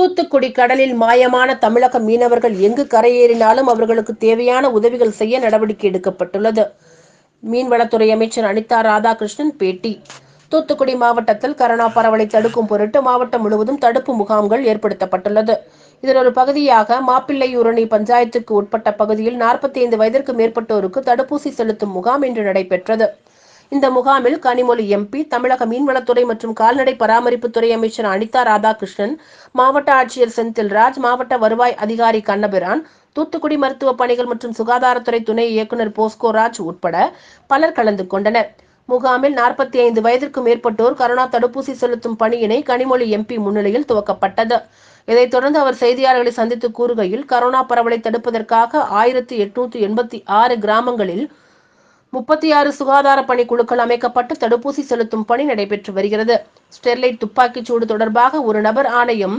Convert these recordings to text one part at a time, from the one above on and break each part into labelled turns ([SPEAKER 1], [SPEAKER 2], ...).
[SPEAKER 1] தூத்துக்குடி கடலில் மாயமான தமிழக மீனவர்கள் எங்கு கரையேறினாலும் அவர்களுக்கு தேவையான உதவிகள் செய்ய நடவடிக்கை எடுக்கப்பட்டுள்ளது. மீன்வளத்துறை அமைச்சர் அனிதா ராதாகிருஷ்ணன் பேட்டி. தூத்துக்குடி மாவட்டத்தில் கரோனா பரவலை தடுக்கும் பொருட்டு மாவட்டம் முழுவதும் தடுப்பு முகாம்கள் ஏற்படுத்தப்பட்டுள்ளது. இதன் ஒரு பகுதியாக மாப்பிள்ளையூரணி பஞ்சாயத்துக்கு உட்பட்ட பகுதியில் நாற்பத்தி ஐந்து வயதிற்கு மேற்பட்டோருக்கு தடுப்பூசி செலுத்தும் முகாம் இன்று நடைபெற்றது. இந்த முகாமில் கனிமொழி எம்பி தமிழக மீன்வளத்துறை மற்றும் கால்நடை பராமரிப்புத்துறை அமைச்சர் அனிதா ராதாகிருஷ்ணன் மாவட்ட ஆட்சியர் செந்தில்ராஜ் மாவட்ட வருவாய் அதிகாரி கண்ணபிரான் தூத்துக்குடி மருத்துவ பணிகள் மற்றும் சுகாதாரத்துறை துணை இயக்குநர் போஸ்கோராஜ் உட்பட பலர் கலந்து கொண்டனர். முகாமில் நாற்பத்தி ஐந்து வயதிற்கும் மேற்பட்டோர் கரோனா தடுப்பூசி செலுத்தும் பணியினை கனிமொழி எம்பி முன்னிலையில் துவக்கப்பட்டது. இதைத் தொடர்ந்து அவர் செய்தியாளர்களை சந்தித்து கூறுகையில் கரோனா பரவலை தடுப்பதற்காக ஆயிரத்தி எட்நூத்தி எண்பத்தி ஆறு கிராமங்களில் முப்பத்தி ஆறு சுகாதார பணி குழுக்கள் அமைக்கப்பட்டு தடுப்பூசி செலுத்தும் பணி நடைபெற்று வருகிறது. ஸ்டெர்லைட் துப்பாக்கிச் சூடு தொடர்பாக ஒரு நபர் ஆணையம்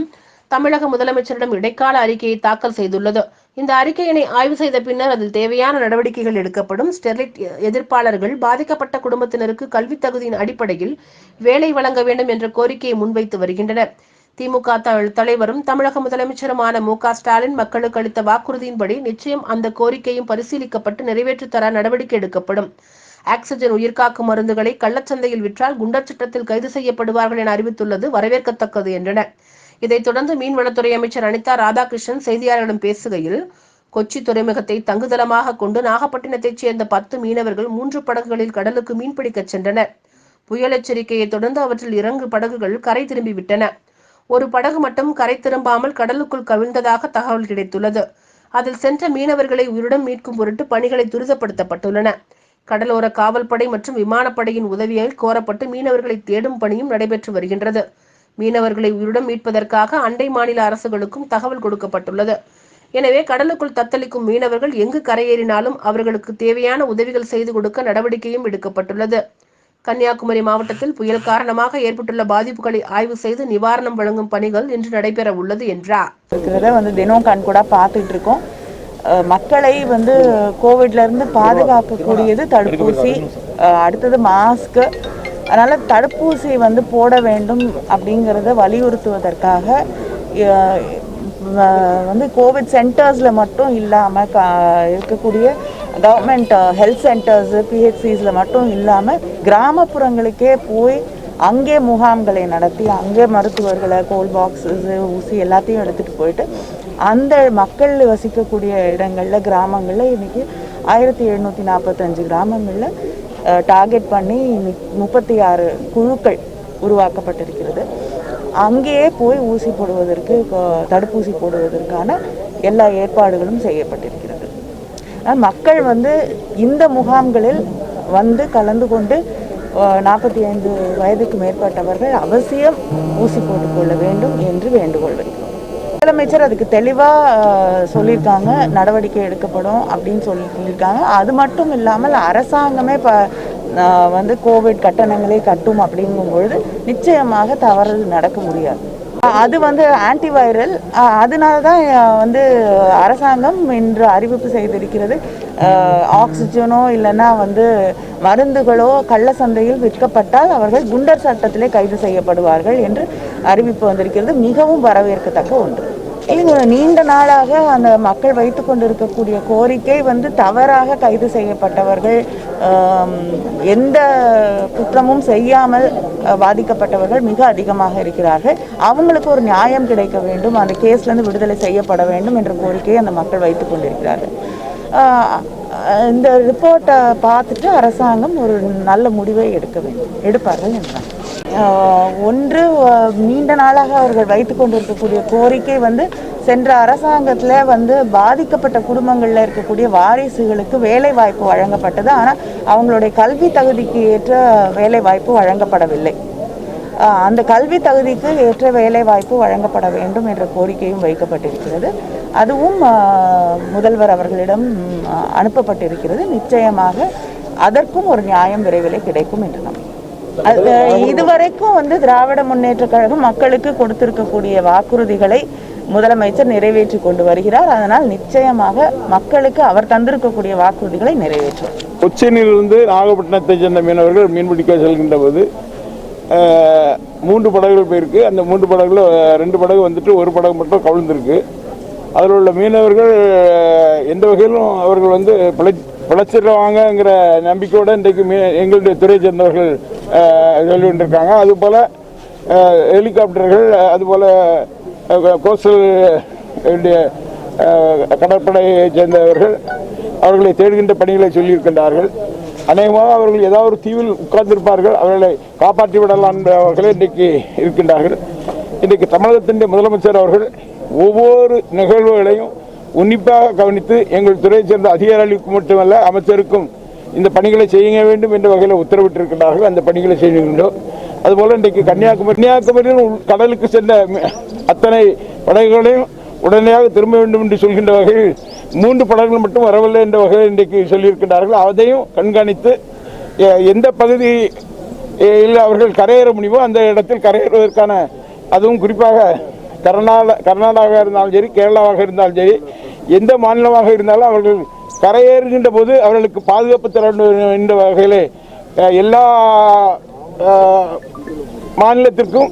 [SPEAKER 1] தமிழக முதலமைச்சரிடம் இடைக்கால அறிக்கையை தாக்கல் செய்துள்ளது. இந்த அறிக்கையினை ஆய்வு செய்த பின்னர் அதில் தேவையான நடவடிக்கைகள் எடுக்கப்படும். ஸ்டெர்லைட் எதிர்ப்பாளர்கள் பாதிக்கப்பட்ட குடும்பத்தினருக்கு கல்வித் தகுதியின் அடிப்படையில் வேலை வழங்க வேண்டும் என்ற கோரிக்கையை முன்வைத்து வருகின்றனர். திமுக தலைவரும் தமிழக முதலமைச்சருமான மு ஸ்டாலின் மக்களுக்கு அளித்த வாக்குறுதியின்படி நிச்சயம் அந்த கோரிக்கையும் பரிசீலிக்கப்பட்டு நிறைவேற்றித்தர நடவடிக்கை எடுக்கப்படும். ஆக்சிஜன் உயிர்காக்கும் மருந்துகளை கள்ளச்சந்தையில் விற்றால் குண்டர் சட்டத்தில் கைது செய்யப்படுவார்கள் என அறிவித்துள்ளது வரவேற்கத்தக்கது என்றனர் இதைத் தொடர்ந்து மீன்வளத்துறை அமைச்சர் அனிதா ராதாகிருஷ்ணன் செய்தியாளர்களிடம் பேசுகையில் கொச்சி துறைமுகத்தை தங்குதளமாக கொண்டு நாகப்பட்டினத்தைச் சேர்ந்த பத்து மீனவர்கள் மூன்று படகுகளில் கடலுக்கு மீன்பிடிக்கச் சென்றனர். புயல் எச்சரிக்கையை தொடர்ந்து அவற்றில் இறங்கு படகுகள் கரை திரும்பிவிட்டன. ஒரு படகு மட்டும் கரை திரும்பாமல் கடலுக்குள் கவிழ்ந்ததாக தகவல் கிடைத்துள்ளது. அதில் சென்ற மீனவர்களை உயிருடன் மீட்கும் பொருட்டு பணிகளை துரிதப்படுத்தப்பட்டுள்ளன. கடலோர காவல்படை மற்றும் விமானப்படையின் உதவியால் கோரப்பட்டு மீனவர்களை தேடும் பணியும் நடைபெற்று வருகின்றது. மீனவர்களை உயிருடன் மீட்பதற்காக அண்டை மாநில அரசுகளுக்கும் தகவல் கொடுக்கப்பட்டுள்ளது. எனவே கடலுக்குள் தத்தளிக்கும் மீனவர்கள் எங்கு கரையேறினாலும் அவர்களுக்கு தேவையான உதவிகள் செய்து கொடுக்க நடவடிக்கையும் எடுக்கப்பட்டுள்ளது. கன்னியாகுமரி மாவட்டத்தில் புயல் காரணமாக ஏற்பட்டுள்ள பாதிப்புகளை ஆய்வு செய்து நிவாரணம் வழங்கும் பணிகள் இன்று நடைபெற உள்ளது என்றார்.
[SPEAKER 2] இருக்கிறத வந்து தினம் கண் கூட பார்த்துட்டு இருக்கோம். மக்களை வந்து கோவிட்ல இருந்து பாதுகாக்கக்கூடியது தடுப்பூசி அடுத்தது மாஸ்க்கு அதனால தடுப்பூசி வந்து போட வேண்டும் அப்படிங்கிறத வலியுறுத்துவதற்காக வந்து கோவிட் சென்டர்ஸில் மட்டும் இல்லாமல் இருக்கக்கூடிய கவர்மெண்ட் ஹெல்த் சென்டர்ஸு பிஹெச்சிஸில் மட்டும் இல்லாமல் கிராமப்புறங்களுக்கே போய் அங்கே முகாம்களை நடத்தி அங்கே மருத்துவர்களை கோல் பாக்ஸஸ் ஊசி எல்லாத்தையும் எடுத்துகிட்டு போயிட்டு அந்த மக்கள் வசிக்கக்கூடிய இடங்களில் கிராமங்களில் இன்றைக்கி ஆயிரத்தி எழுநூற்றி நாற்பத்தஞ்சு கிராமங்களில் டார்கெட் uh, பண்ணி முப்பத்தி ஆறு குழுக்கள் உருவாக்கப்பட்டிருக்கிறது. அங்கேயே போய் ஊசி போடுவதற்கு தடுப்பூசி போடுவதற்கான எல்லா ஏற்பாடுகளும் செய்யப்பட்டிருக்கிறது. மக்கள் வந்து இந்த முகாம்களில் வந்து கலந்து கொண்டு நாற்பத்தி ஐந்து வயதுக்கு மேற்பட்டவர்கள் அவசியம் ஊசி போட்டுக்கொள்ள வேண்டும் என்று வேண்டுகோள் வைக்கிறோம் முதலமைச்சர் அதுக்கு தெளிவாக சொல்லியிருக்காங்க நடவடிக்கை எடுக்கப்படும் அப்படின்னு சொல்லி சொல்லியிருக்காங்க. அது மட்டும் இல்லாமல் அரசாங்கமே இப்போ வந்து கோவிட் கட்டணங்களை கட்டும் அப்படிங்கும் பொழுது நிச்சயமாக தவறு நடக்க முடியாது. அது வந்து ஆன்டிவைரல் அதனால தான் வந்து அரசாங்கம் இன்று அறிவிப்பு செய்திருக்கிறது. ஆக்சிஜனோ இல்லைன்னா வந்து மருந்துகளோ கள்ள சந்தையில் விற்கப்பட்டால் அவர்கள் குண்டர் சட்டத்திலே கைது செய்யப்படுவார்கள் என்று அறிவிப்பு வந்திருக்கிறது. மிகவும் வரவேற்கத்தக்க ஒன்று. இது நீண்ட நாளாக அந்த மக்கள் வைத்து கொண்டிருக்கக்கூடிய கோரிக்கை வந்து தவறாக கைது செய்யப்பட்டவர்கள் எந்த குற்றமும் செய்யாமல் பாதிக்கப்பட்டவர்கள் மிக அதிகமாக இருக்கிறார்கள். அவங்களுக்கு ஒரு நியாயம் கிடைக்க வேண்டும். அந்த கேஸ்லேருந்து விடுதலை செய்யப்பட வேண்டும் என்ற கோரிக்கையை அந்த மக்கள் வைத்து கொண்டிருக்கிறார்கள். இந்த ரிப்போர்ட்டை பார்த்துட்டு அரசாங்கம் ஒரு நல்ல முடிவை எடுக்க வேண்டும். எடுப்பார்கள் என்றார் ஒன்று நீண்ட நாளாக அவர்கள் வைத்து கொண்டிருக்கக்கூடிய கோரிக்கை வந்து சென்ற அரசாங்கத்தில் வந்து பாதிக்கப்பட்ட குடும்பங்களில் இருக்கக்கூடிய வாரிசுகளுக்கு வேலை வாய்ப்பு வழங்கப்பட்டது. ஆனால் அவங்களுடைய கல்வி தகுதிக்கு ஏற்ற வேலை வாய்ப்பு வழங்கப்படவில்லை அந்த கல்வி தகுதிக்கு ஏற்ற வேலை வாய்ப்பு வழங்கப்பட வேண்டும் என்ற கோரிக்கையும் வைக்கப்பட்டிருக்கிறது. அதுவும் முதல்வர் அவர்களிடம் அனுப்பப்பட்டிருக்கிறது. நிச்சயமாக அதற்கும் ஒரு நியாயம் விரைவில் கிடைக்கும் என்று நம்புகிறேன் இதுவரைக்கும் வந்து திராவிட முன்னேற்ற கழகம் மக்களுக்கு கொடுத்திருக்கக்கூடிய வாக்குறுதிகளை முதலமைச்சர் நிறைவேற்றி கொண்டு வருகிறார். அதனால் நிச்சயமாக மக்களுக்கு அவர் தந்திருக்கக்கூடிய வாக்குறுதிகளை நிறைவேற்றுவார்
[SPEAKER 3] கொச்சினிலிருந்து நாகப்பட்டினத்தை சேர்ந்த மீனவர்கள் மீன்பிடிக்க செல்கின்ற போது மூன்று படகுகள் போயிருக்கு. அந்த மூன்று படகுல ரெண்டு படகு வந்துட்டு ஒரு படகு மட்டும் கவிழ்ந்திருக்கு. அதில் உள்ள மீனவர்கள் எந்த வகையிலும் அவர்கள் வந்து பிழை பிழைச்சிடுவாங்கங்கிற நம்பிக்கையோடு இன்றைக்கு மீ எங்களுடைய துறை சேர்ந்தவர்கள் அஹ், சொல்லி கொண்டிருக்காங்க அதுபோல் ஹெலிகாப்டர்கள் அதுபோல் கோஸ்டல் கடற்படையை சேர்ந்தவர்கள் அவர்களை தேடுகின்ற பணிகளை சொல்லியிருக்கின்றார்கள். அநேகமாக அவர்கள் ஏதாவது ஒரு தீவில் உட்கார்ந்திருப்பார்கள். அவர்களை காப்பாற்றி விடலாம் என்பவர்களே இன்றைக்கு இருக்கின்றார்கள். இன்றைக்கு தமிழகத்தின் முதலமைச்சர் அவர்கள் ஒவ்வொரு நிகழ்வுகளையும் உன்னிப்பாக கவனித்து எங்கள் துறையை சேர்ந்த அதிகாரிகளுக்கு மட்டுமல்ல அமைச்சருக்கும் இந்த பணிகளை செய்ய வேண்டும் என்ற வகையில் உத்தரவிட்டிருக்கிறார்கள். அந்த பணிகளை செய்கின்றோம் அதுபோல் இன்றைக்கு கன்னியாகுமரி கன்னியாகுமரியில் உள் கடலுக்கு சென்ற அத்தனை படகுகளையும் உடனடியாக திரும்ப வேண்டும் என்று சொல்கின்ற வகையில் மூன்று படகுகள் மட்டும் வரவில்லை என்ற வகையில் இன்றைக்கு சொல்லியிருக்கிறார்கள் அதையும் கண்காணித்து எந்த பகுதி இல்லை அவர்கள் கரையேற முடியுமோ அந்த இடத்தில் கரையேறுவதற்கான அதுவும் குறிப்பாக கர்நாடக கர்நாடகா இருந்தாலும் சரி கேரளாவாக இருந்தாலும் சரி எந்த மாநிலமாக இருந்தாலும் அவர்கள் கரையேறுகின்ற போது அவர்களுக்கு பாதுகாப்பு தர என்ற வகையிலே எல்லா மாநிலத்திற்கும்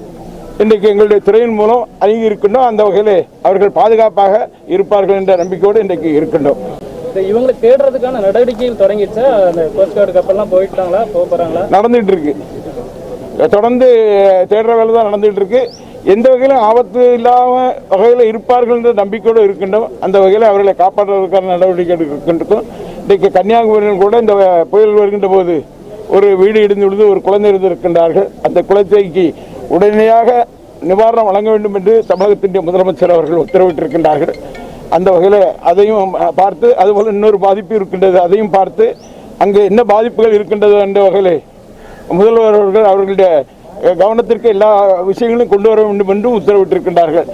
[SPEAKER 3] இன்றைக்கு எங்களுடைய துறையின் மூலம் அணுகி இருக்கின்றோம். அந்த வகையிலே அவர்கள் பாதுகாப்பாக இருப்பார்கள் என்ற நம்பிக்கையோடு இன்றைக்கு இருக்கின்றோம்.
[SPEAKER 4] இவங்களை தேடுறதுக்கான நடவடிக்கைகள் தொடங்கிடுச்சா? அந்த கோஸ்ட் கார்டு கப்பல்லாம் போயிட்டாங்களா? போக போறாங்களா?
[SPEAKER 3] நடந்துட்டு இருக்கு. தொடர்ந்து தேடுற வேலை தான் நடந்துட்டு இருக்கு. எந்த வகையிலும் ஆபத்து இல்லாமல் வகையில் இருப்பார்கள் என்ற நம்பிக்கையோடு இருக்கின்றோம். அந்த வகையில் அவர்களை காப்பாற்றுவதற்கான நடவடிக்கை எடுக்கின்றோம். இன்றைக்கு கன்னியாகுமரியில் கூட இந்த புயல் வருகின்ற போது ஒரு வீடு இடிந்து விழுந்து ஒரு குழந்தை இருந்திருக்கின்றார்கள். அந்த குழந்தைக்கு உடனடியாக நிவாரணம் வழங்க வேண்டும் என்று தமிழகத்தின் முதலமைச்சர் அவர்கள் உத்தரவிட்டிருக்கின்றார்கள். அந்த வகையில் அதையும் பார்த்து அதுபோல் இன்னொரு பாதிப்பு இருக்கின்றது. அதையும் பார்த்து அங்கே என்ன பாதிப்புகள் இருக்கின்றது என்ற வகையில் முதல்வர் அவர்கள் அவர்களுடைய கவனத்திற்கு எல்லா விஷயங்களும் கொண்டு வர வேண்டும் என்று உத்தரவிட்டிருக்கின்றார்கள்.